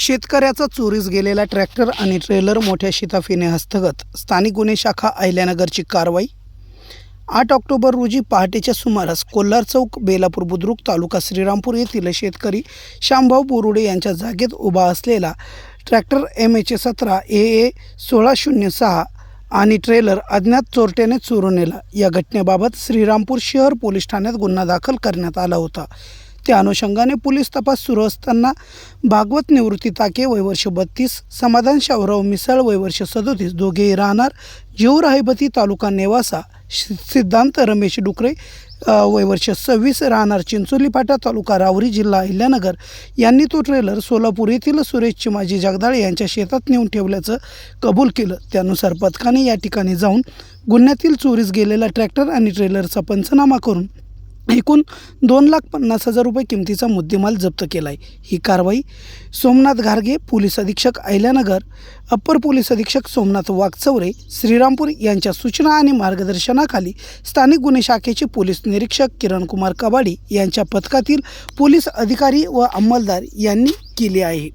शेतकऱ्याचा चोरीस गेलेला ट्रॅक्टर आणि ट्रेलर मोठ्या शिताफीने हस्तगत. स्थानिक गुन्हे शाखा अहिल्यानगरची कारवाई. आठ ऑक्टोबर रोजी पहाटेच्या सुमारास कोल्हार चौक बेलापूर बुद्रुक तालुका श्रीरामपूर येथील शेतकरी श्यामभाऊ बोरुडे यांच्या जागेत उभा असलेला ट्रॅक्टर एम एच सतरा ए ए सोळा शून्य सहा आणि ट्रेलर अज्ञात चोरट्याने चोरून नेला. या घटनेबाबत श्रीरामपूर शहर पोलीस ठाण्यात गुन्हा दाखल करण्यात आला होता. त्या अनुषंगाने पोलीस तपास सुरू असताना भागवत निवृत्ती ताके वयवर्ष बत्तीस समाधान शाहराव मिसाळ वयवर्ष सदोतीस दोघेही राहणार. जीव राहिबती तालुका नेवासा शि- सिद्धांत रमेश डुकरे वयवर्ष सव्वीस राहणार चिंचोली फाटा तालुका रावरी जिल्हा अहिल्यानगर. यांनी तो ट्रेलर सोलापूर येथील सुरेश चिमाजी जगदाळे यांच्या शेतात नेऊन ठेवल्याचं कबूल केलं. त्यानुसार पथकाने या ठिकाणी जाऊन गुन्ह्यातील चोरीस गेलेला ट्रॅक्टर आणि ट्रेलरचा पंचनामा करून एकूण दोन लाख पन्नास हजार रुपये किमतीचा मुद्देमाल जप्त केला आहे ही कारवाई सोमनाथ घारगे पोलीस अधीक्षक अहिल्यानगर अप्पर पोलीस अधीक्षक सोमनाथ वाघचौरे श्रीरामपूर यांच्या सूचना आणि मार्गदर्शनाखाली स्थानिक गुन्हे शाखेचे पोलीस निरीक्षक किरण कुमार कबाडी यांच्या पथकातील पोलीस अधिकारी व अंमलदार यांनी केली आहे.